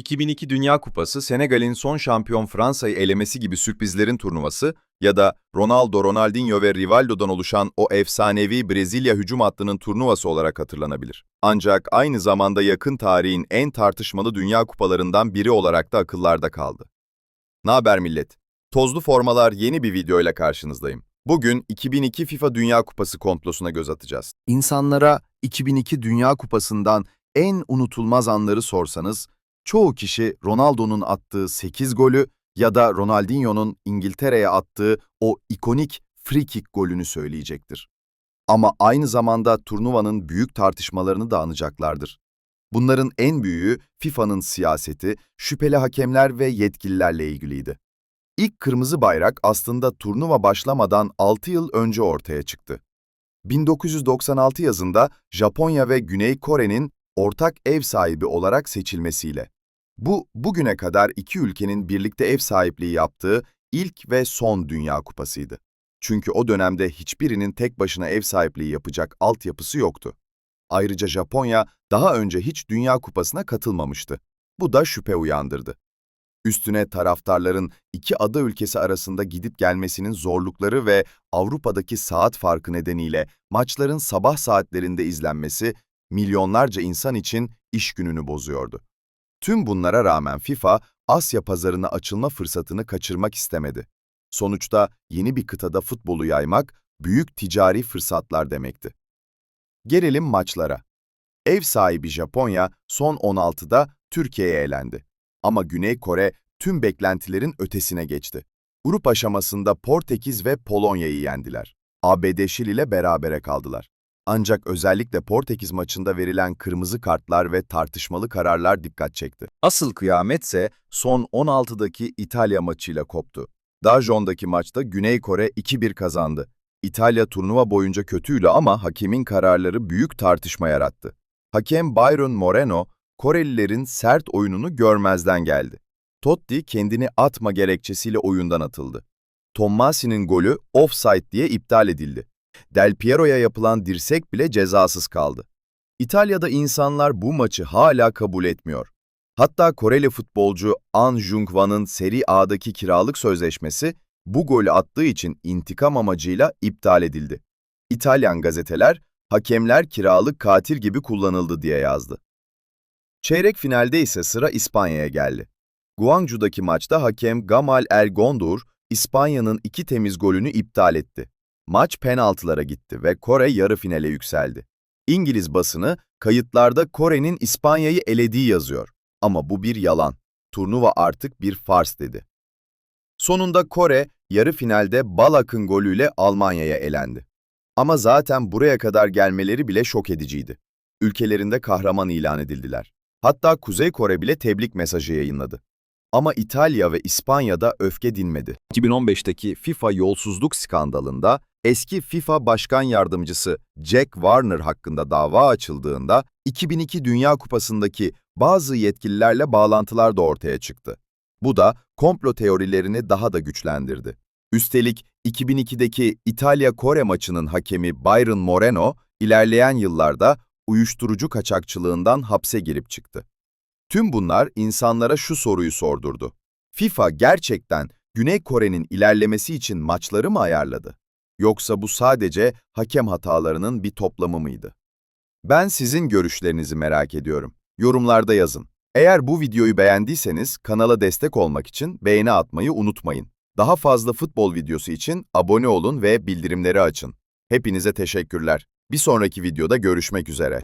2002 Dünya Kupası, Senegal'in son şampiyon Fransa'yı elemesi gibi sürprizlerin turnuvası ya da Ronaldo, Ronaldinho ve Rivaldo'dan oluşan o efsanevi Brezilya hücum hattının turnuvası olarak hatırlanabilir. Ancak aynı zamanda yakın tarihin en tartışmalı Dünya Kupalarından biri olarak da akıllarda kaldı. Naber millet? Tozlu formalar yeni bir videoyla karşınızdayım. Bugün 2002 FIFA Dünya Kupası komplosuna göz atacağız. İnsanlara 2002 Dünya Kupası'ndan en unutulmaz anları sorsanız, çoğu kişi Ronaldo'nun attığı 8 golü ya da Ronaldinho'nun İngiltere'ye attığı o ikonik free kick golünü söyleyecektir. Ama aynı zamanda turnuvanın büyük tartışmalarını da anacaklardır. Bunların en büyüğü FIFA'nın siyaseti, şüpheli hakemler ve yetkililerle ilgiliydi. İlk kırmızı bayrak aslında turnuva başlamadan 6 yıl önce ortaya çıktı. 1996 yazında Japonya ve Güney Kore'nin ortak ev sahibi olarak seçilmesiyle. Bu, bugüne kadar iki ülkenin birlikte ev sahipliği yaptığı ilk ve son Dünya Kupası'ydı. Çünkü o dönemde hiçbirinin tek başına ev sahipliği yapacak altyapısı yoktu. Ayrıca Japonya daha önce hiç Dünya Kupası'na katılmamıştı. Bu da şüphe uyandırdı. Üstüne taraftarların iki ada ülkesi arasında gidip gelmesinin zorlukları ve Avrupa'daki saat farkı nedeniyle maçların sabah saatlerinde izlenmesi milyonlarca insan için iş gününü bozuyordu. Tüm bunlara rağmen FIFA, Asya pazarına açılma fırsatını kaçırmak istemedi. Sonuçta yeni bir kıtada futbolu yaymak, büyük ticari fırsatlar demekti. Gelelim maçlara. Ev sahibi Japonya son 16'da Türkiye'ye elendi. Ama Güney Kore tüm beklentilerin ötesine geçti. Grup aşamasında Portekiz ve Polonya'yı yendiler. ABD Şili ile berabere kaldılar. Ancak özellikle Portekiz maçında verilen kırmızı kartlar ve tartışmalı kararlar dikkat çekti. Asıl kıyametse son 16'daki İtalya maçıyla koptu. Dajon'daki maçta Güney Kore 2-1 kazandı. İtalya turnuva boyunca kötüydü ama hakemin kararları büyük tartışma yarattı. Hakem Byron Moreno, Korelilerin sert oyununu görmezden geldi. Totti kendini atma gerekçesiyle oyundan atıldı. Tommasi'nin golü offside diye iptal edildi. Del Piero'ya yapılan dirsek bile cezasız kaldı. İtalya'da insanlar bu maçı hala kabul etmiyor. Hatta Koreli futbolcu An Jung-hwan'ın Serie A'daki kiralık sözleşmesi bu golü attığı için intikam amacıyla iptal edildi. İtalyan gazeteler, hakemler kiralık katil gibi kullanıldı diye yazdı. Çeyrek finalde ise sıra İspanya'ya geldi. Guangzhou'daki maçta hakem Gamal El Gondur, İspanya'nın iki temiz golünü iptal etti. Maç penaltılara gitti ve Kore yarı finale yükseldi. İngiliz basını kayıtlarda Kore'nin İspanya'yı elediği yazıyor. Ama bu bir yalan. Turnuva artık bir fars dedi. Sonunda Kore yarı finalde Balak'ın golüyle Almanya'ya elendi. Ama zaten buraya kadar gelmeleri bile şok ediciydi. Ülkelerinde kahraman ilan edildiler. Hatta Kuzey Kore bile tebrik mesajı yayınladı. Ama İtalya ve İspanya'da öfke dinmedi. 2015'teki FIFA yolsuzluk skandalında eski FIFA Başkan Yardımcısı Jack Warner hakkında dava açıldığında 2002 Dünya Kupası'ndaki bazı yetkililerle bağlantılar da ortaya çıktı. Bu da komplo teorilerini daha da güçlendirdi. Üstelik 2002'deki İtalya-Kore maçının hakemi Byron Moreno, ilerleyen yıllarda uyuşturucu kaçakçılığından hapse girip çıktı. Tüm bunlar insanlara şu soruyu sordurdu. FIFA gerçekten Güney Kore'nin ilerlemesi için maçları mı ayarladı? Yoksa bu sadece hakem hatalarının bir toplamı mıydı? Ben sizin görüşlerinizi merak ediyorum. Yorumlarda yazın. Eğer bu videoyu beğendiyseniz kanala destek olmak için beğeni atmayı unutmayın. Daha fazla futbol videosu için abone olun ve bildirimleri açın. Hepinize teşekkürler. Bir sonraki videoda görüşmek üzere.